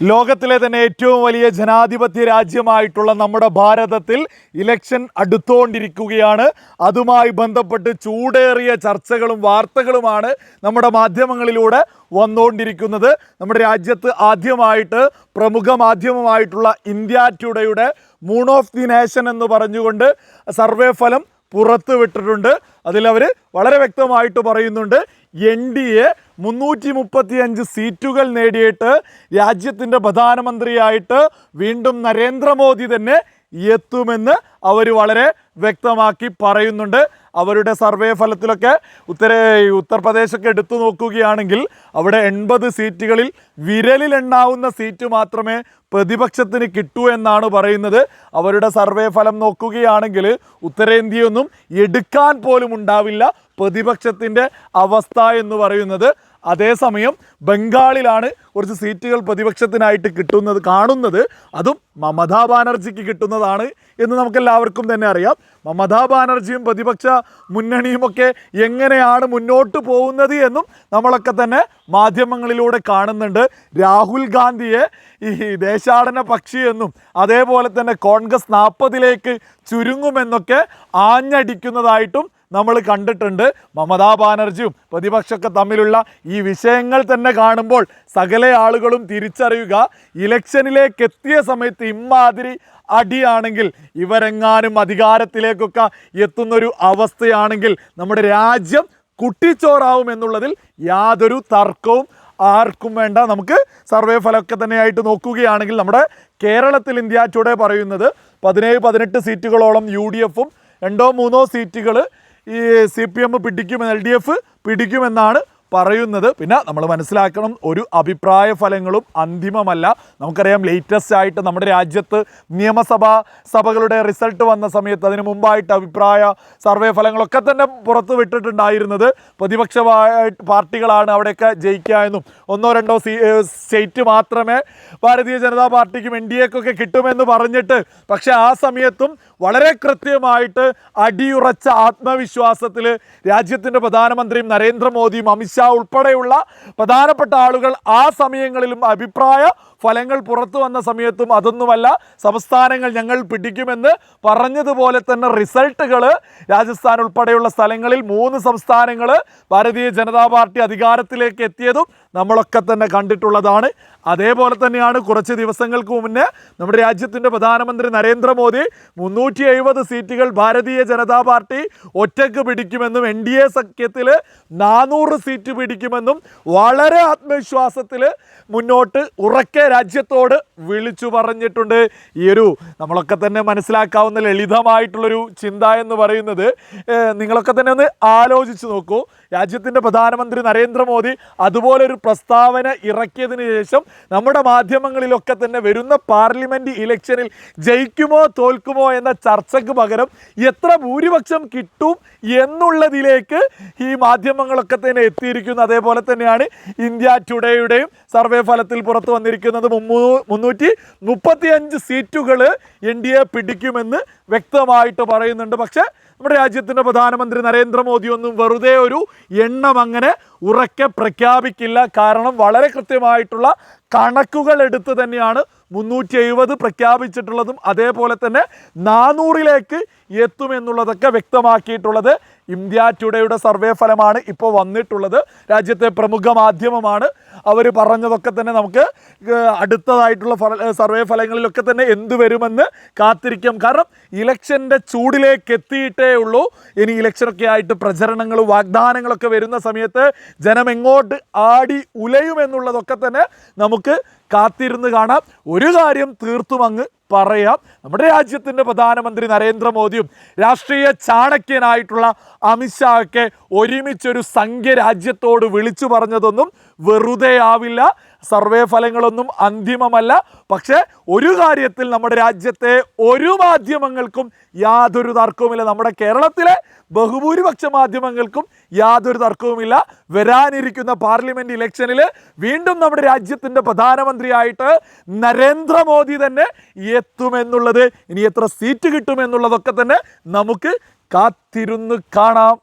ലോകത്തിലെ തന്നെ ഏറ്റവും വലിയ ജനാധിപത്യ രാജ്യമായിട്ടുള്ള നമ്മുടെ ഭാരതത്തിൽ ഇലക്ഷൻ അടുത്തുകൊണ്ടിരിക്കുകയാണ് അതുമായി ബന്ധപ്പെട്ട് ചൂടേറിയ ചർച്ചകളും വാർത്തകളുമാണ് നമ്മുടെ മാധ്യമങ്ങളിലൂടെ വന്നുകൊണ്ടിരിക്കുന്നത് നമ്മുടെ രാജ്യത്ത് ആദ്യമായിട്ട് പ്രമുഖ മാധ്യമമായിട്ടുള്ള ഇന്ത്യ ടുഡേയുടെ മൂൺ ഓഫ് ദി നേഷൻ എന്ന് പറഞ്ഞുകൊണ്ട് സർവേ ഫലം പുറത്തുവിട്ടിട്ടുണ്ട്. അതിലവർ വളരെ വ്യക്തമായിട്ട് പറയുന്നുണ്ട് എൻ ഡി എ മുന്നൂറ്റി മുപ്പത്തി അഞ്ച് സീറ്റുകൾ നേടിയിട്ട് രാജ്യത്തിന്റെ പ്രധാനമന്ത്രിയായിട്ട് വീണ്ടും നരേന്ദ്രമോദി തന്നെ എത്തുമെന്ന് അവർ വളരെ വ്യക്തമാക്കി പറയുന്നുണ്ട്. അവരുടെ സർവേ ഫലത്തിലൊക്കെ ഉത്തര ഉത്തർപ്രദേശൊക്കെ എടുത്തു നോക്കുകയാണെങ്കിൽ അവിടെ എൺപത് സീറ്റുകളിൽ വിരലിലെണ്ണാവുന്ന സീറ്റ് മാത്രമേ പ്രതിപക്ഷത്തിന് കിട്ടൂ എന്നാണ് പറയുന്നത്. അവരുടെ സർവേ ഫലം നോക്കുകയാണെങ്കിൽ ഉത്തരേന്ത്യയൊന്നും എടുക്കാൻ പോലും ഉണ്ടാവില്ല പ്രതിപക്ഷത്തിന്റെ അവസ്ഥ എന്ന് പറയുന്നത്. അതേസമയം ബംഗാളിലാണ് കുറച്ച് സീറ്റുകൾ പ്രതിപക്ഷത്തിനായിട്ട് കിട്ടുന്നത് കാണുന്നത്. അതും മമതാ ബാനർജിക്ക് കിട്ടുന്നതാണ് എന്ന് നമുക്കെല്ലാവർക്കും തന്നെ അറിയാം. മമതാ ബാനർജിയും പ്രതിപക്ഷ മുന്നണിയുമൊക്കെ എങ്ങനെയാണ് മുന്നോട്ട് പോകുന്നത് എന്നും നമ്മളൊക്കെ തന്നെ മാധ്യമങ്ങളിലൂടെ കാണുന്നുണ്ട്. രാഹുൽ ഗാന്ധിയെ ഈ ദേശാടന പക്ഷി എന്നും അതേപോലെ തന്നെ കോൺഗ്രസ് നാൽപ്പതിലേക്ക് ചുരുങ്ങുമെന്നൊക്കെ ആഞ്ഞടിക്കുന്നതായിട്ടും നമ്മൾ കണ്ടിട്ടുണ്ട്. മമതാ ബാനർജിയും പ്രതിപക്ഷമൊക്കെ തമ്മിലുള്ള ഈ വിഷയങ്ങൾ തന്നെ കാണുമ്പോൾ സകല ആളുകളും തിരിച്ചറിയുക. ഇലക്ഷനിലേക്ക് എത്തിയ സമയത്ത് ഇമ്മാതിരി അടിയാണെങ്കിൽ ഇവരെങ്ങാനും അധികാരത്തിലേക്കൊക്കെ എത്തുന്നൊരു അവസ്ഥയാണെങ്കിൽ നമ്മുടെ രാജ്യം കുട്ടിച്ചോറാവും എന്നുള്ളതിൽ യാതൊരു തർക്കവും ആർക്കും വേണ്ട. നമുക്ക് സർവേ ഫലമൊക്കെ തന്നെയായിട്ട് നോക്കുകയാണെങ്കിൽ നമ്മുടെ കേരളത്തിൽ ഇന്ത്യ ടുഡേ പറയുന്നത് പതിനേഴ് പതിനെട്ട് സീറ്റുകളോളം യു ഡി എഫും രണ്ടോ മൂന്നോ സീറ്റുകൾ ഈ സി പി എം പിടിക്കുമെന്ന് എൽ ഡി എഫ് പിടിക്കുമെന്നാണ് പറയുന്നത്. പിന്നെ നമ്മൾ മനസ്സിലാക്കണം ഒരു അഭിപ്രായ ഫലങ്ങളും അന്തിമമല്ല. നമുക്കറിയാം ലേറ്റസ്റ്റ് ആയിട്ട് നമ്മുടെ രാജ്യത്ത് നിയമസഭാ സഭകളുടെ റിസൾട്ട് വന്ന സമയത്ത് അതിന് മുമ്പായിട്ട് അഭിപ്രായ സർവേ ഫലങ്ങളൊക്കെ തന്നെ പുറത്തു വിട്ടിട്ടുണ്ടായിരുന്നത്. പ്രതിപക്ഷ പാർട്ടികളാണ് അവിടെയൊക്കെ ജയിക്കുക എന്നും ഒന്നോ രണ്ടോ സ്റ്റേറ്റ് മാത്രമേ ഭാരതീയ ജനതാ പാർട്ടിക്കും എൻ ഡി എക്കൊക്കെ കിട്ടുമെന്ന് പറഞ്ഞിട്ട് പക്ഷേ ആ സമയത്തും വളരെ കൃത്യമായിട്ട് അടിയുറച്ച ആത്മവിശ്വാസത്തിൽ രാജ്യത്തിന്റെ പ്രധാനമന്ത്രിയും നരേന്ദ്രമോദിയും അമിത്ഷാ ഉൾപ്പെടെയുള്ള പ്രധാനപ്പെട്ട ആളുകൾ ആ സമയങ്ങളിലും അഭിപ്രായ ഫലങ്ങൾ പുറത്തു വന്ന സമയത്തും അതൊന്നുമല്ല. സംസ്ഥാനങ്ങൾ ഞങ്ങൾ പിടിക്കുമെന്ന് പറഞ്ഞതുപോലെ തന്നെ റിസൾട്ടുകൾ രാജസ്ഥാൻ ഉൾപ്പെടെയുള്ള സ്ഥലങ്ങളിൽ മൂന്ന് സംസ്ഥാനങ്ങൾ ഭാരതീയ ജനതാ പാർട്ടി അധികാരത്തിലേക്ക് എത്തിയതും നമ്മളൊക്കെ തന്നെ കണ്ടിട്ടുള്ളതാണ്. അതേപോലെ തന്നെയാണ് കുറച്ച് ദിവസങ്ങൾക്ക് മുന്നേ നമ്മുടെ രാജ്യത്തിന്റെ പ്രധാനമന്ത്രി നരേന്ദ്രമോദി മുന്നൂറ്റി എഴുപത് സീറ്റുകൾ ഭാരതീയ ജനതാ പാർട്ടി ഒറ്റയ്ക്ക് പിടിക്കുമെന്നും എൻ ഡി എ സഖ്യത്തിൽ നാനൂറ് സീറ്റ് പിടിക്കുമെന്നും വളരെ ആത്മവിശ്വാസത്തിൽ മുന്നോട്ട് ഉറക്കെ രാജ്യത്തോട് വിളിച്ചു പറഞ്ഞിട്ടുണ്ട്. ഈ ഒരു നമ്മളൊക്കെ തന്നെ മനസ്സിലാക്കാവുന്ന ലളിതമായിട്ടുള്ളൊരു ചിന്ത എന്ന് പറയുന്നത് നിങ്ങളൊക്കെ തന്നെ ഒന്ന് ആലോചിച്ച് നോക്കൂ. രാജ്യത്തിന്റെ പ്രധാനമന്ത്രി നരേന്ദ്രമോദി അതുപോലെ ഒരു പ്രസ്താവന ഇറക്കിയതിന് ശേഷം നമ്മുടെ മാധ്യമങ്ങളിലൊക്കെ തന്നെ വരുന്ന പാർലമെന്റ് ഇലക്ഷനിൽ ജയിക്കുമോ തോൽക്കുമോ എന്ന ചർച്ചയ്ക്ക് പകരം എത്ര ഭൂരിപക്ഷം കിട്ടും എന്നുള്ളതിലേക്ക് ഈ മാധ്യമങ്ങളൊക്കെ തന്നെ എത്തിയിരിക്കുന്നു. അതേപോലെ തന്നെയാണ് ഇന്ത്യ ടുഡേയുടെയും സർവേ ഫലത്തിൽ പുറത്തു വന്നിരിക്കുന്നത് മുമ്മൂ- മുന്നൂറ്റി മുപ്പത്തി അഞ്ച് സീറ്റുകൾ എൻ ഡി എ പിടിക്കുമെന്ന് വ്യക്തമായിട്ട് പറയുന്നുണ്ട്. പക്ഷേ നമ്മുടെ രാജ്യത്തിന്റെ പ്രധാനമന്ത്രി നരേന്ദ്രമോദി ഒന്നും വെറുതെ ഒരു എണ്ണം അങ്ങനെ ഉറക്കെ പ്രഖ്യാപിക്കില്ല. കാരണം വളരെ കൃത്യമായിട്ടുള്ള കണക്കുകൾ എടുത്ത് തന്നെയാണ് മുന്നൂറ്റി എഴുപത് പ്രഖ്യാപിച്ചിട്ടുള്ളതും അതേപോലെ തന്നെ നാനൂറിലേക്ക് എത്തുമെന്നുള്ളതൊക്കെ വ്യക്തമാക്കിയിട്ടുള്ളത് ഇന്ത്യ ടുഡേയുടെ സർവേ ഫലമാണ് ഇപ്പോൾ വന്നിട്ടുള്ളത്. രാജ്യത്തെ പ്രമുഖ മാധ്യമമാണ്. അവർ പറഞ്ഞതൊക്കെ തന്നെ നമുക്ക് അടുത്തതായിട്ടുള്ള ഫല സർവേ ഫലങ്ങളിലൊക്കെ തന്നെ എന്ത് വരുമെന്ന് കാത്തിരിക്കാം. കാരണം ഇലക്ഷന്റെ ചൂടിലേക്ക് എത്തിയിട്ടേ ഉള്ളൂ. ഇനി ഇലക്ഷനൊക്കെ ആയിട്ട് പ്രചരണങ്ങളും വാഗ്ദാനങ്ങളൊക്കെ വരുന്ന സമയത്ത് ജനം എങ്ങോട്ട് ആടി ഉലയുമെന്നുള്ളതൊക്കെ തന്നെ നമുക്ക് കാത്തിരുന്ന് കാണാം. ഒരു കാര്യം തീർത്തും അങ്ങ് പറയാം. നമ്മുടെ രാജ്യത്തിന്റെ പ്രധാനമന്ത്രി നരേന്ദ്രമോദിയും രാഷ്ട്രീയ ചാണക്യനായിട്ടുള്ള അമിത്ഷാ ഒക്കെ ഒരുമിച്ചൊരു സംഖ്യ രാജ്യത്തോട് വിളിച്ചു പറഞ്ഞതൊന്നും വെറുതെ ആവില്ല. സർവേ ഫലങ്ങളൊന്നും അന്തിമമല്ല. പക്ഷേ ഒരു കാര്യത്തിൽ നമ്മുടെ രാജ്യത്തെ ഒരു മാധ്യമങ്ങൾക്കും യാതൊരു തർക്കവുമില്ല. നമ്മുടെ കേരളത്തിലെ ബഹുഭൂരിപക്ഷ മാധ്യമങ്ങൾക്കും യാതൊരു തർക്കവുമില്ല. വരാനിരിക്കുന്ന പാർലമെന്റ് ഇലക്ഷനിൽ വീണ്ടും നമ്മുടെ രാജ്യത്തിന്റെ പ്രധാനമന്ത്രിയായിട്ട് നരേന്ദ്രമോദി തന്നെ എത്തുമെന്നുള്ളത് ഇനി എത്ര സീറ്റ് കിട്ടുമെന്നുള്ളതൊക്കെ തന്നെ നമുക്ക് കാത്തിരുന്ന് കാണാം.